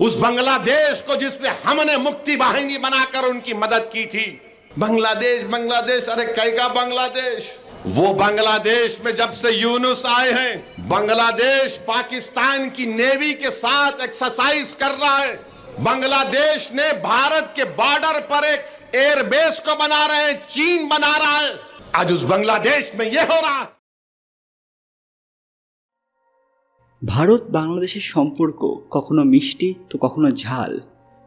उस बांग्लादेश को जिसमें हमने मुक्ति वाहिनी बनाकर उनकी मदद की थी। बांग्लादेश बांग्लादेश, अरे कई का बांग्लादेश? वो बांग्लादेश में जब से यूनुस आए हैं, बांग्लादेश पाकिस्तान की नेवी के साथ एक्सरसाइज कर रहा है। बांग्लादेश ने भारत के बॉर्डर पर एक एयरबेस को बना रहे हैं, चीन बना रहा है। आज उस बांग्लादेश में ये हो रहा है। ভারত বাংলাদেশের সম্পর্ক কখনো মিষ্টি তো কখনো ঝাল।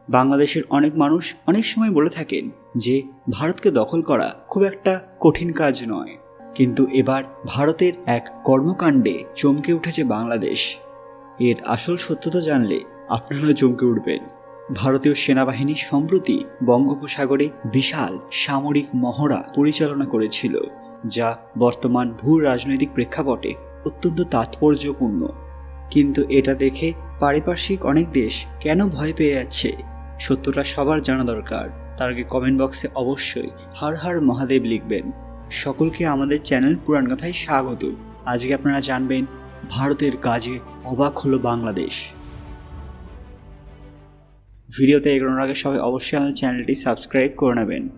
বাংলাদেশের অনেক মানুষ অনেক সময় বলে থাকেন যে ভারতকে দখল করা খুব একটা কঠিন কাজ নয়। কিন্তু এবার ভারতের এক কর্মকাণ্ডে চমকে উঠেছে বাংলাদেশ। এর আসল সত্যতা জানলে আপনারাও চমকে উঠবেন। ভারতীয় সেনাবাহিনী সম্প্রতি বঙ্গোপসাগরে বিশাল সামরিক মহড়া পরিচালনা করেছিল, যা বর্তমান ভূ রাজনৈতিক প্রেক্ষাপটে অত্যন্ত তাৎপর্যপূর্ণ। কিন্তু এটা দেখে পারিপার্শ্বিক অনেক দেশ কেন ভয় পেয়ে যাচ্ছে সত্যটা সবার জানা দরকার। তার আগে কমেন্ট বক্সে অবশ্যই হর হর মহাদেব লিখবেন। সকলকে আমাদের চ্যানেল পুরাণ কথায় স্বাগত। আজকে আপনারা জানবেন ভারতের কাজে অবাক হলো বাংলাদেশ। ভিডিওতে এগোনোর আগে সবাই অবশ্যই আমাদের চ্যানেলটি সাবস্ক্রাইব করে নেবেন।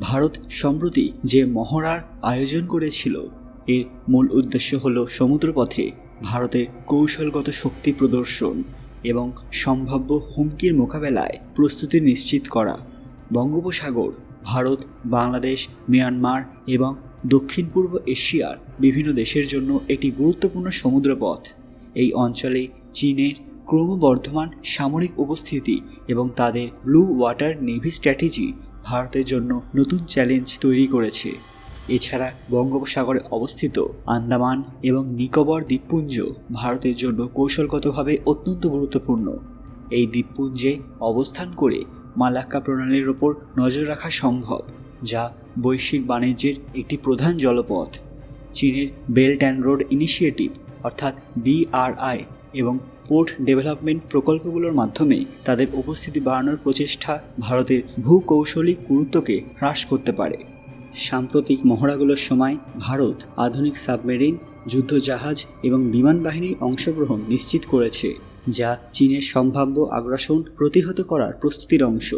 ভারত সম্প্রতি যে মহড়ার আয়োজন করেছিল, এর মূল উদ্দেশ্য হল সমুদ্রপথে ভারতের কৌশলগত শক্তি প্রদর্শন এবং সম্ভাব্য হুমকির মোকাবেলায় প্রস্তুতি নিশ্চিত করা। বঙ্গোপসাগর, ভারত, বাংলাদেশ, মিয়ানমার এবং দক্ষিণ পূর্ব এশিয়ার বিভিন্ন দেশের জন্য একটি গুরুত্বপূর্ণ সমুদ্রপথ। এই অঞ্চলে চীনের ক্রমবর্ধমান সামরিক উপস্থিতি এবং তাদের ব্লু ওয়াটার নেভি স্ট্র্যাটেজি ভারতের জন্য নতুন চ্যালেঞ্জ তৈরি করেছে। এছাড়া বঙ্গোপসাগরে অবস্থিত আন্দামান এবং নিকোবর দ্বীপপুঞ্জ ভারতের জন্য কৌশলগতভাবে অত্যন্ত গুরুত্বপূর্ণ। এই দ্বীপপুঞ্জে অবস্থান করে মালাক্কা প্রণালীর ওপর নজর রাখা সম্ভব, যা বৈশ্বিক বাণিজ্যের একটি প্রধান জলপথ। চীনের বেল্ট অ্যান্ড রোড ইনিশিয়েটিভ, অর্থাৎ বিআরআই এবং পোর্ট ডেভেলপমেন্ট প্রকল্পগুলোর মাধ্যমে তাদের উপস্থিতি বাড়ানোর প্রচেষ্টা ভারতের ভূকৌশলিক গুরুত্বকে হ্রাস করতে পারে। সাম্প্রতিক মহড়াগুলোর সময় ভারত আধুনিক সাবমেরিন, যুদ্ধজাহাজ এবং বিমান বাহিনীর অংশগ্রহণ নিশ্চিত করেছে, যা চীনের সম্ভাব্য আগ্রাসন প্রতিহত করার প্রস্তুতির অংশ।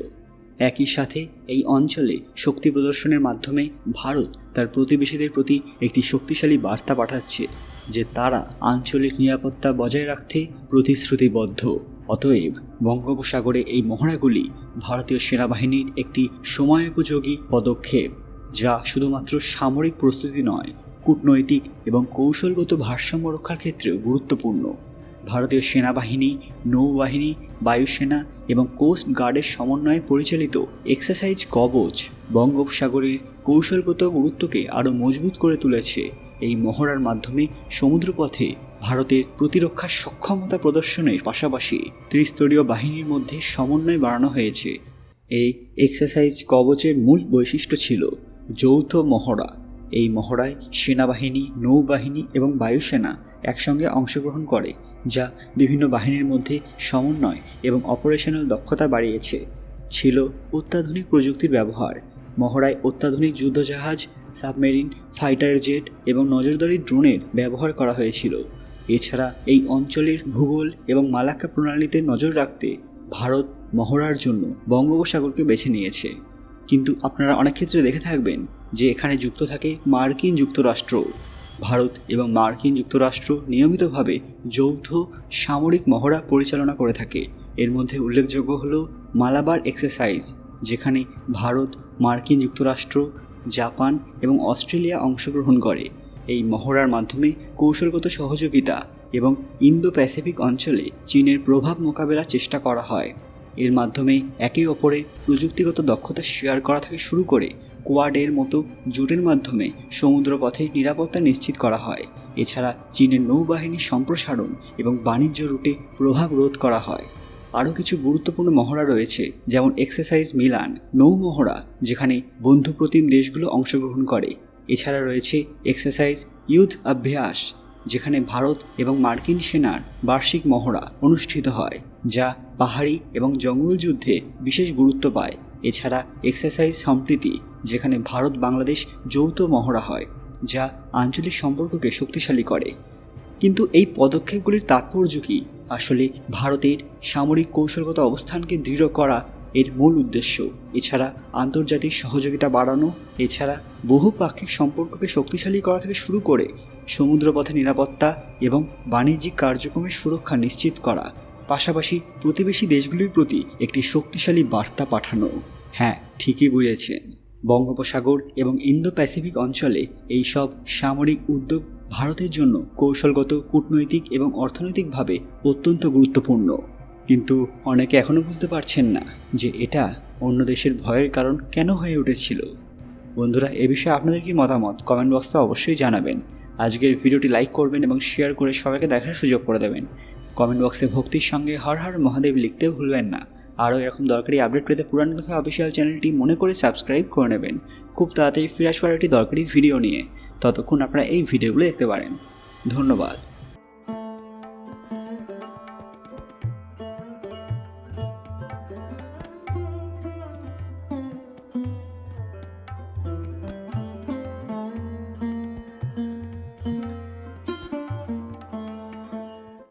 একই সাথে, এই অঞ্চলে শক্তি প্রদর্শনের মাধ্যমে ভারত তার প্রতিবেশীদের প্রতি একটি শক্তিশালী বার্তা পাঠাচ্ছে, যে তারা আঞ্চলিক নিরাপত্তা বজায় রাখতে প্রতিশ্রুতিবদ্ধ। অতএব, বঙ্গোপসাগরে এই মহড়াগুলি ভারতীয় সেনাবাহিনীর একটি সময়োপযোগী পদক্ষেপ। যা শুধুমাত্র সামরিক প্রস্তুতি নয়, কূটনৈতিক এবং কৌশলগত ভারসাম্য রক্ষার ক্ষেত্রেও গুরুত্বপূর্ণ। ভারতীয় সেনাবাহিনী, নৌবাহিনী, বায়ুসেনা এবং কোস্ট গার্ডের সমন্বয়ে পরিচালিত এক্সারসাইজ কবচ বঙ্গোপসাগরের কৌশলগত গুরুত্বকে আরও মজবুত করে তুলেছে। এই মহড়ার মাধ্যমে সমুদ্রপথে ভারতের প্রতিরক্ষার সক্ষমতা প্রদর্শনের পাশাপাশি ত্রিস্তরীয় বাহিনীর মধ্যে সমন্বয় বাড়ানো হয়েছে। এই এক্সারসাইজ কবচের মূল বৈশিষ্ট্য ছিল যৌথ মহড়া। এই মহড়ায় সেনাবাহিনী, নৌবাহিনী এবং বায়ুসেনা একসঙ্গে অংশগ্রহণ করে, যা বিভিন্ন বাহিনীর মধ্যে সমন্বয় এবং অপারেশনাল দক্ষতা বাড়িয়েছে। ছিল অত্যাধুনিক প্রযুক্তির ব্যবহার। মহড়ায় অত্যাধুনিক যুদ্ধজাহাজ, সাবমেরিন, ফাইটার জেট এবং নজরদারি ড্রোনের ব্যবহার করা হয়েছিল। এছাড়া এই অঞ্চলের ভূগোল এবং মালাক্কা প্রণালীতে নজর রাখতে ভারত মহড়ার জন্য বঙ্গোপসাগরকে বেছে নিয়েছে। কিন্তু আপনারা অনেক ক্ষেত্রে দেখে থাকবেন যে এখানে যুক্ত থাকে মার্কিন যুক্তরাষ্ট্র। ভারত এবং মার্কিন যুক্তরাষ্ট্র নিয়মিতভাবে যৌথ সামরিক মহড়া পরিচালনা করে থাকে। এর মধ্যে উল্লেখযোগ্য হল মালাবার এক্সারসাইজ, যেখানে ভারত, মার্কিন যুক্তরাষ্ট্র, জাপান এবং অস্ট্রেলিয়া অংশগ্রহণ করে। এই মহড়ার মাধ্যমে কৌশলগত সহযোগিতা এবং ইন্দো প্যাসিফিক অঞ্চলে চীনের প্রভাব মোকাবেলার চেষ্টা করা হয়। এর মাধ্যমে একে অপরের প্রযুক্তিগত দক্ষতা শেয়ার করা থেকে শুরু করে কোয়াডের মতো জোটের মাধ্যমে সমুদ্রপথে নিরাপত্তা নিশ্চিত করা হয়। এছাড়া চীনের নৌবাহিনীর সম্প্রসারণ এবং বাণিজ্য রুটে প্রভাব রোধ করা হয়। আরও কিছু গুরুত্বপূর্ণ মহড়া রয়েছে, যেমন এক্সারসাইজ মিলান নৌ মহড়া, যেখানে বন্ধুপ্রতিম দেশগুলো অংশগ্রহণ করে। এছাড়া রয়েছে এক্সারসাইজ ইউথ অভ্যাস যেখানে ভারত এবং মার্কিন সেনার বার্ষিক মহড়া অনুষ্ঠিত হয়, যা পাহাড়ি এবং জঙ্গল যুদ্ধে বিশেষ গুরুত্ব পায়। এছাড়া এক্সারসাইজ সম্প্রীতি, যেখানে ভারত বাংলাদেশ যৌথ মহড়া হয়, যা আঞ্চলিক সম্পর্ককে শক্তিশালী করে। কিন্তু এই পদক্ষেপগুলির তাৎপর্য কি? আসলে ভারতের সামরিক কৌশলগত অবস্থানকে দৃঢ় করা এর মূল উদ্দেশ্য। এছাড়া আন্তর্জাতিক সহযোগিতা বাড়ানো, এছাড়া বহুপাক্ষিক সম্পর্ককে শক্তিশালী করা থেকে শুরু করে সমুদ্রপথে নিরাপত্তা এবং বাণিজ্যিক কার্যক্রমের সুরক্ষা নিশ্চিত করা। পাশাপাশি প্রতিবেশী দেশগুলির প্রতি একটি শক্তিশালী বার্তা পাঠানো। হ্যাঁ ঠিকই বুঝেছেন বঙ্গোপসাগর এবং ইন্দো প্যাসিফিক অঞ্চলে এই সব সামরিক উদ্যোগ ভারতের জন্য কৌশলগত, কূটনৈতিক এবং অর্থনৈতিকভাবে অত্যন্ত গুরুত্বপূর্ণ। কিন্তু অনেকে এখনও বুঝতে পারছেন না যে এটা অন্য দেশের ভয়ের কারণ কেন হয়ে উঠেছিল। বন্ধুরা, এ বিষয়ে আপনাদের কি মতামত? কমেন্ট বক্সে অবশ্যই জানাবেন। আজকের ভিডিওটি লাইক করবেন এবং শেয়ার করে সবাইকে দেখার সুযোগ করে দেবেন। কমেন্ট বক্সে ভক্তির সঙ্গে হর হর মহাদেব লিখতে ভুলবেন না। আরও এরকম দরকারি আপডেট পেতে পুরান কথা অফিসিয়াল চ্যানেলটি মনে করে সাবস্ক্রাইব করে নেবেন। খুব তাড়াতাড়ি ফিরে আসবার একটি দরকারি ভিডিও নিয়ে। ততক্ষণ আপনারা এই ভিডিওগুলো দেখতে পারেন। ধন্যবাদ।